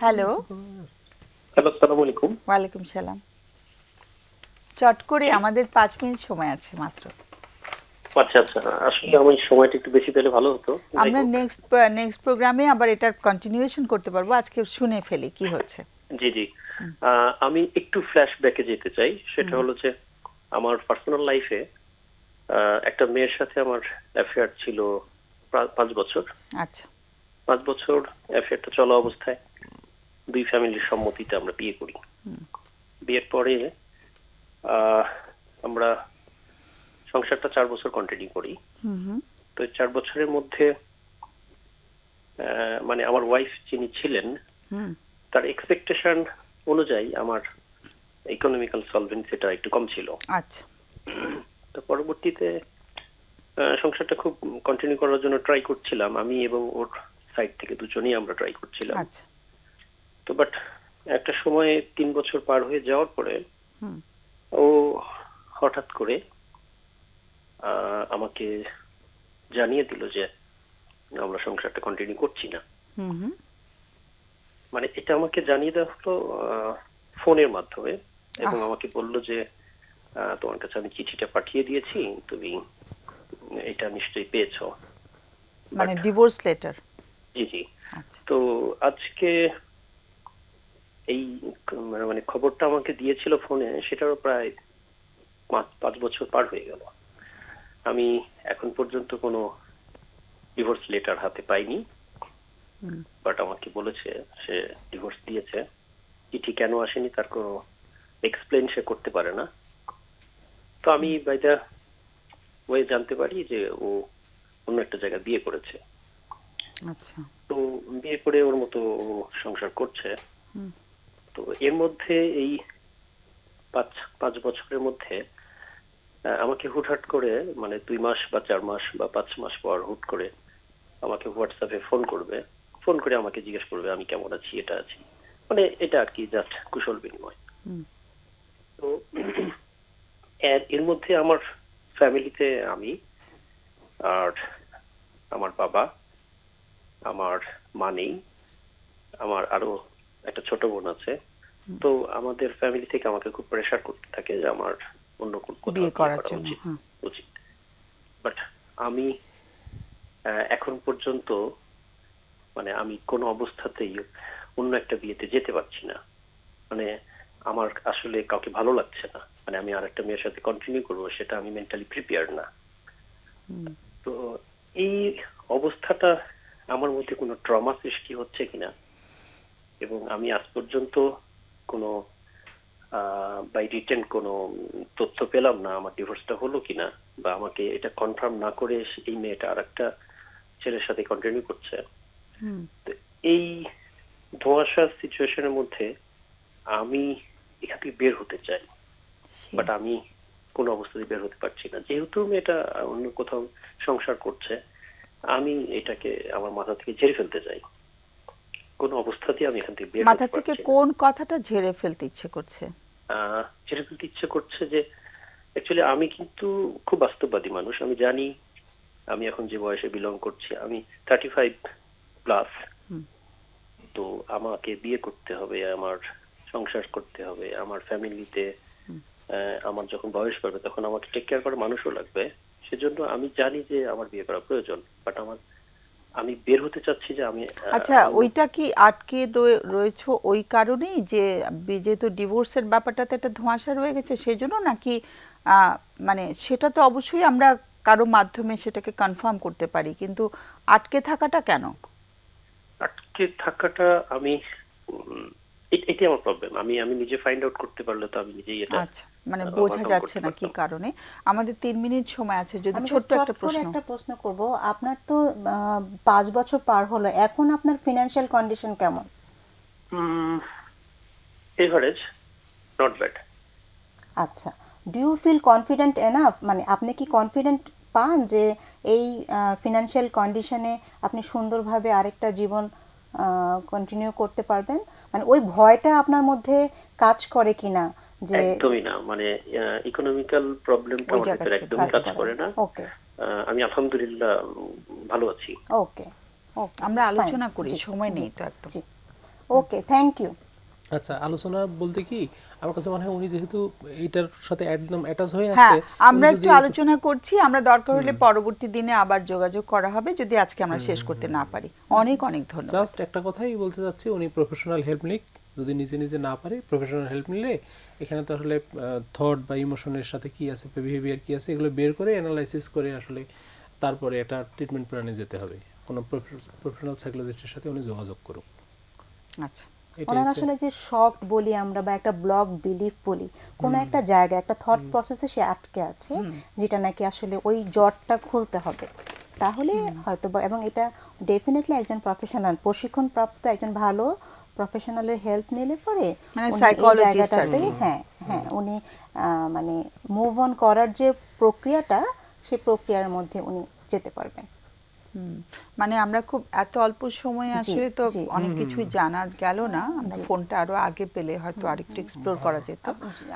Hello. Hello আসসালামু আলাইকুম। ওয়ালাইকুম সালাম। চট করে আমাদের পাঁচ মিনিট সময় আছে মাত্র। আচ্ছা আচ্ছা। আসলে আমার সময়টা একটু বেশি পেলে ভালো হতো। আমরা নেক্সট নেক্সট প্রোগ্রামে আবার এটার কন্টিনিউয়েশন করতে পারব। আজকে শুনে ফেলি কি হচ্ছে। জি জি। আহ, আমি একটু ফ্ল্যাশ ব্যাকে যেতে চাই। সেটা হলো যে আমার পার্সোনাল লাইফে একটা মেয়ের সাথে আমার অ্যাফেয়ার ছিল পাঁচ বছর। আচ্ছা। পাঁচ বছর অ্যাফেয়ারটা চলা অবস্থায়। দুই ফ্যামিলির সম্মতিতে আমরা বিয়ে করি। বিয়ের পরে আমরা সংসারটা চার বছর কন্টিনিউ করি। তো চার বছরের মধ্যে মানে আমার ওয়াইফ যিনি ছিলেন তার এক্সপেকটেশন অনুযায়ী আমার ইকোনমিক্যাল সলভেন্সিটা একটু কম ছিল। আচ্ছা। তো পরবর্তীতে সংসারটা খুব কন্টিনিউ করার জন্য ট্রাই করছিলাম। আমি এবং ওর সাইড থেকে দুজনেই আমরা ট্রাই করছিলাম। আচ্ছা। বাট একটা সময়ে তিন বছর পার হয়ে যাওয়ার পরে ও হঠাৎ করে আমাকে জানিয়ে দিল যে আমরা সংসারটা কন্টিনিউ করছি না। মানে এটা আমাকে জানিয়ে দেওয়া হলো ফোনের মাধ্যমে এবং আমাকে বলল যে তোমার কাছে আমি চিঠিটা পাঠিয়ে দিয়েছি তুমি এটা নিশ্চয়ই পেয়েছ। মানে ডিভোর্স লেটার জি জি। আচ্ছা। তো আজকে এই মানে খবরটা আমাকে দিয়েছিল ফোনে সেটারও প্রায় পাঁচ পাঁচ বছর পার হয়ে গেল। আমি এখন পর্যন্ত কোনো ডিভোর্স লেটার হাতে পাইনি। বাট আমাকে বলেছে সে ডিভোর্স দিয়েছে। চিঠি কেন আসেনি তার কোনো এক্সপ্লেন সে করতে পারে না। তো আমি বাইদা ওয়ে জানতে পারি যে ও অন্য একটা জায়গায় বিয়ে করেছে। আচ্ছা। তো বিয়ে করে ওর মতো ও সংসার করছে। হুম। তো এর মধ্যে এই পাঁচ পাঁচ বছরের মধ্যে আমাকে হুটহাট করে মানে দুই মাস বা চার মাস বা পাঁচ মাস পর হুট করে আমাকে হোয়াটসঅ্যাপে ফোন করবে। ফোন করে আমাকে জিজ্ঞেস করবে আমি কেমন আছি এটা আছি। মানে এটা আর কি জাস্ট কুশল বিনিময়। তো এর এর মধ্যে আমার ফ্যামিলিতে আমি আর আমার বাবা আমার মা নেই আমার আরও একটা ছোট বোন আছে। তো আমাদের ফ্যামিলি থেকে আমাকে খুব প্রেশার করতে থাকে যে আমার অন্য কোন- কোথাও বিয়ে করার জন্য উচিত। বাট আমি এখন পর্যন্ত মানে আমি কোনো অবস্থাতেই অন্য একটা বিয়েতে যেতে পারছি না। মানে আমার আসলে কাউকে ভালো লাগছে না। মানে আমি আর একটা মেয়ের সাথে কন্টিনিউ করব সেটা আমি মেন্টালি প্রিপেয়ার না। তো এই অবস্থাটা আমার মধ্যে কোনো ট্রমা সৃষ্টি হচ্ছে কিনা এবং আমি আজ পর্যন্ত কোনো বাই রিটেন কোনো তথ্য পেলাম না আমার ডিভোর্সটা হলো কিনা বা আমাকে এটা কনফার্ম না করে এই মেয়েটা আর একটা ছেলের সাথে কন্টিনিউ করছে। এই ধোঁয়াশার সিচুয়েশনের মধ্যে আমি এখান থেকে বের হতে চাই। বাট আমি কোনো অবস্থাতে বের হতে পারছি না। যেহেতু মেয়েটা অন্য কোথাও সংসার করছে আমি এটাকে আমার মাথা থেকে ঝেড়ে ফেলতে চাই। কোনো অবস্থাতেই আমি এখান থেকে বের মাথা থেকে কোন কথাটা ঝেড়ে ফেলতে ইচ্ছে করছে? ঝেড়ে ফেলতে ইচ্ছে করছে যে অ্যাকচুয়ালি আমি কিন্তু খুব বাস্তববাদী মানুষ। আমি জানি আমি এখন যে বয়সে বিলং করছি আমি থার্টি ফাইভ প্লাস তো আমাকে বিয়ে করতে হবে আমার সংসার করতে হবে আমার ফ্যামিলিতে আমার যখন বয়স বাড়বে তখন আমাকে টেক কেয়ার করার মানুষও লাগবে। সেজন্য আমি জানি যে আমার বিয়ে করা প্রয়োজন বাট আমার আমি বের হতে চাচ্ছি যে আমি আচ্ছা ওইটা কি আটকে রয়েছে ওই কারণেই যে যেহেতু ডিভোর্সের ব্যাপারটাতে একটা ধোঁয়াশা রয়ে গেছে সেজন্য নাকি আহ, মানে সেটা তো অবশ্যই আমরা কারও মাধ্যমে সেটাকে কনফার্ম করতে পারি কিন্তু আটকে থাকাটা কেন? আটকে থাকাটা আমি উম, এ- এটাই আমার প্রবলেম আমি আমি নিজে ফাইন্ড আউট করতে পারলে তো আমি নিজেই এটা আচ্ছা মানে বোঝা যাচ্ছে না কি কারণে। আমাদের তিন মিনিট সময় আছে যদি ছোট্ট একটা প্রশ্ন। একটা প্রশ্ন করব। আপনার তো বছর পার হলো এখন আপনার ফিনান্সিয়াল কন্ডিশন কেমন? এভারেজ নট ব্যাড আচ্ছা do you feel confident enough মানে আপনি কি কনফিডেন্ট পান যে এই ফিনান্সিয়াল কন্ডিশনে আপনি সুন্দরভাবে আরেকটা জীবন কন্টিনিউ করতে পারবেন? মানে ওই ভয়টা আপনার মধ্যে কাজ করে কিনা যে একদমই না মানে ইকোনমিক্যাল প্রবলেমটা থেকে একদমই কাজ করে। না। ওকে। আহ, আমি আলহামদুলিল্লাহ ভালো আছি। ওকে। ওকে আমরা আলোচনা করি সময় নেই তো একদম। ওকে থ্যাংক ইউ আচ্ছা আলোচনা বলতে কি আমার কাছে মনে হয় উনি যেহেতু এইটার সাথে একদম অ্যাটাচ হয়ে হ্যাঁ আছে আমরা একটু আলোচনা করছি আমরা দরকার হলে পরবর্তী দিনে আবার যোগাযোগ করা হবে যদি আজকে আমরা শেষ করতে না পারি। অনেক অনেক ধন্যবাদ। জাস্ট একটা কথাই বলতে চাচ্ছি উনি প্রফেশনাল হেল্প নিক যদি নিজে নিজে না পারে প্রফেশনাল হেল্প নিলে এখানে তো আসলে থট বা ইমোশনের সাথে কি আছে বিহেভিয়ার কি আছে এগুলো বের করে অ্যানালাইসিস করে আসলে তারপরে এটা ট্রিটমেন্ট প্ল্যানে যেতে হবে। কোনো প্রফেশনাল সাইকোলজিস্টের সাথে উনি যোগাযোগ করুক। আচ্ছা। ওনার আসলে যে শখ বলি আমরা বা একটা ব্লক বিলিফ বলি কোন একটা জায়গা একটা থট প্রসেসে সে আটকে আছে যেটা নাকি আসলে ওই জটটা খুলতে হবে। তাহলে হয়তো এবং এটা ডেফিনেটলি একজন প্রফেশনাল প্রশিক্ষণ প্রাপ্ত একজন ভালো প্রফেশনালের হেল্প নিলে পরে মানে কি। হ্যাঁ হ্যাঁ উনি মানে মুভ অন করার যে প্রক্রিয়াটা সেই প্রক্রিয়ার মধ্যে উনি যেতে পারবেন। মানে আমরা খুব এত অল্প সময়ে আসলে তো অনেক কিছুই জানা গেল না। আমরা ফোনটা আরও আগে পেলে হয়তো আরেকটু এক্সপ্লোর করা যেত।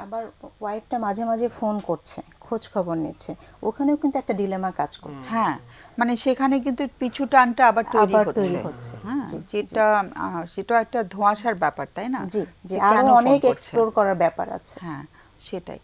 আবার ওয়াইফটা মাঝে মাঝে ফোন করছে খোঁজ খবর নিচ্ছে। ওখানেও কিন্তু একটা ডিলেমা কাজ করছে। হ্যাঁ মানে সেখানে কিন্তু পিছু টানটা আবার তৈরি হচ্ছে। হ্যাঁ যেটা সেটা একটা ধোঁয়াশার ব্যাপার তাই না? জি যে আরও অনেক এক্সপ্লোর করার ব্যাপার আছে। হ্যাঁ সেটাই।